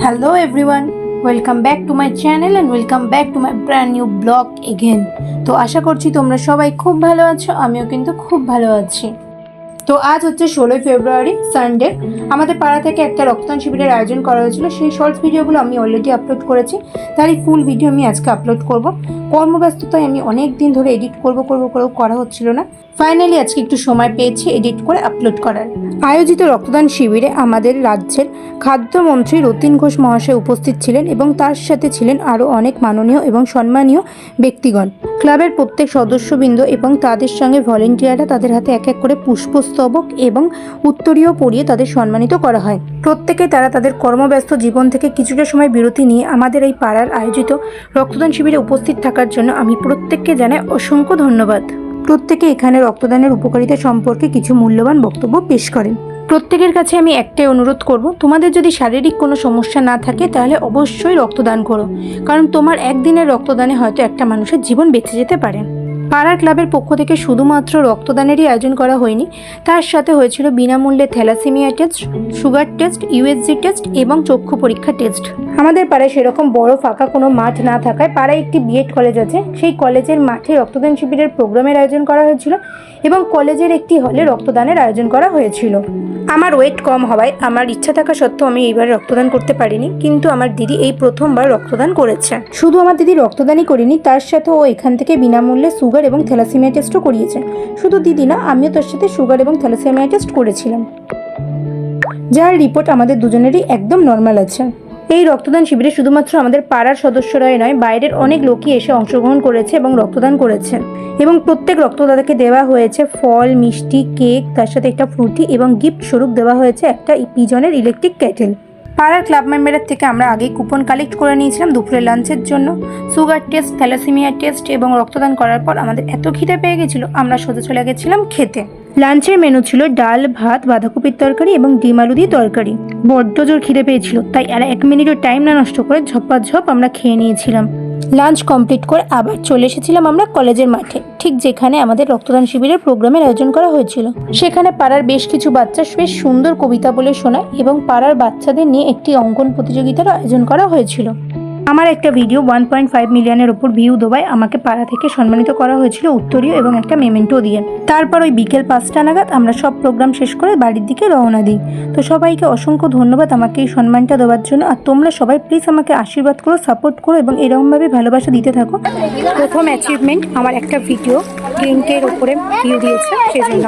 Hello everyone, welcome back to my channel and welcome back to my brand new blog again. তো আশা করছি তোমরা সবাই খুব ভালো আছো আমিও কিন্তু খুব ভালো আছি তো আজ হচ্ছে ষোলোই ফেব্রুয়ারি সানডে আমাদের পাড়া থেকে একটা রক্তদান শিবিরের আয়োজন করা হয়েছিল। সেই শর্টস ভিডিওগুলো আমি অলরেডি আপলোড করেছি। তারই ফুল ভিডিও আমি আজকে আপলোড করব। কর্মব্যস্ততায় আমি অনেক দিন ধরে এডিট করব করব করেও করা হচ্ছিল না। ফাইনালি আজকে একটু সময় পেয়েছি এডিট করে আপলোড করার। আয়োজিত রক্তদান শিবিরে আমাদের রাজ্যের খাদ্যমন্ত্রী রতিন ঘোষ মহাশয় উপস্থিত ছিলেন এবং তার সাথে ছিলেন আরও অনেক মাননীয় এবং সম্মানীয় ব্যক্তিগণ। ক্লাবের প্রত্যেক সদস্যবৃন্দ এবং তাদের সঙ্গে ভলেন্টিয়াররা তাদের হাতে এক এক করে পুষ্পস্তবক এবং উত্তরীয় পরিয়ে তাদের সম্মানিত করা হয়। প্রত্যেকে তারা তাদের কর্মব্যস্ত জীবন থেকে কিছুটা সময় বিরতি নিয়ে আমাদের এই পাড়ার আয়োজিত রক্তদান শিবিরে উপস্থিত থাকার জন্য আমি প্রত্যেককে জানাই অসংখ্য ধন্যবাদ। প্রত্যেকে এখানে রক্তদানের উপকারিতা সম্পর্কে কিছু মূল্যবান বক্তব্য পেশ করেন। প্রত্যেকের কাছে আমি একটাই অনুরোধ করব, তোমাদের যদি শারীরিক কোনো সমস্যা না থাকে তাহলে অবশ্যই রক্তদান করো, কারণ তোমার একদিনের রক্তদানে হয়তো একটা মানুষের জীবন বেঁচে যেতে পারে। পাড়ার ক্লাবের পক্ষ থেকে শুধুমাত্র রক্তদানেরই আয়োজন করা হয়নি। তার সাথে হয়েছিল বিনামূল্যে thalassemia test, sugar test, USG test এবং চক্ষু পরীক্ষা টেস্ট। আমাদের পাড়ায় সেরকম বড় ফাঁকা কোনো মাঠ না থাকায় পাড়ায় একটি বিএড কলেজ আছে। সেই কলেজের মাঠে রক্তদান শিবিরের প্রোগ্রামের আয়োজন করা হয়েছিল এবং কলেজের একটি হলে রক্তদানের আয়োজন করা হয়েছিল। আমার ওয়েট কম হওয়ায়, আমার ইচ্ছা থাকা সত্ত্বেও আমি এইবার রক্তদান করতে পারিনি, কিন্তু আমার দিদি এই প্রথমবার রক্তদান করেছে। শুধু আমার দিদি রক্তদানই করিনি, তার সাথে ও এখান থেকে বিনামূল্যে সুগার এবং থ্যালাসেমিয়া টেস্টও করিয়েছে। শুধু দিদি না, আমিও তার সাথে সুগার এবং থ্যালাসেমিয়া টেস্ট করেছিলাম। যার রিপোর্ট আমাদের দুজনেরই একদম নর্মাল আছে। এই রক্তদান শিবিরে শুধুমাত্র আমাদের পাড়ার সদস্যরাই নয়, বাইরের অনেক লোকই এসে অংশগ্রহণ করেছে এবং রক্তদান করেছে। এবং প্রত্যেক রক্তদাতাকে দেওয়া হয়েছে ফল, মিষ্টি, কেক, তার সাথে একটা ফ্রুটি এবং গিফট স্বরূপ দেওয়া হয়েছে একটা পিজনের ইলেকট্রিক কেটেল। পাড়ার ক্লাব মেম্বারের থেকে আমরা আগেই কুপন কালেক্ট করে নিয়েছিলাম দুপুরে লাঞ্চের জন্য। সুগার টেস্ট, থ্যালাসিমিয়া টেস্ট এবং রক্তদান করার পর আমাদের এত খিদে পেয়ে গেছিল, আমরা সোজা চলে গেছিলাম খেতে। লাঞ্চের মেনু ছিল ডাল, ভাত, বাঁধাকপির তরকারি এবং ডিম আলু দিয়ে তরকারি। বড্ড জোর খিদে পেয়েছিল, তাই এরা এক মিনিটও টাইম না নষ্ট করে ঝপাঝপ আমরা খেয়ে নিয়েছিলাম। লাঞ্চ কমপ্লিট করে আবার চলে এসেছিলাম আমরা কলেজের মাঠে, ঠিক যেখানে আমাদের রক্তদান শিবিরের প্রোগ্রামের আয়োজন করা হয়েছিল। সেখানে পাড়ার বেশ কিছু বাচ্চা বেশ সুন্দর কবিতা বলে শোনায় এবং পাড়ার বাচ্চাদের নিয়ে একটি অঙ্কন প্রতিযোগিতার আয়োজন করা হয়েছিল। আমার একটা ভিডিও ওয়ান পয়েন্ট ফাইভ মিলিয়নের ওপর ভিউ দেওয়ায় আমাকে পাড়া থেকে সম্মানিত করা হয়েছিল উত্তরীয় এবং একটা মেমেন্টো দিয়ে। তারপর ওই বিকেল পাঁচটা নাগাদ আমরা সব প্রোগ্রাম শেষ করে বাড়ির দিকে রওনা দিই। তো সবাইকে অসংখ্য ধন্যবাদ আমাকে এই সম্মানটা দেওয়ার জন্য। আর তোমরা সবাই প্লিজ আমাকে আশীর্বাদ করো সাপোর্ট করো এবং এরকমভাবে ভালোবাসা দিতে থাকো। প্রথম অ্যাচিভমেন্ট আমার একটা ভিডিও টেন্টের ওপরে ভিউ দিয়েছে, সেজন্য।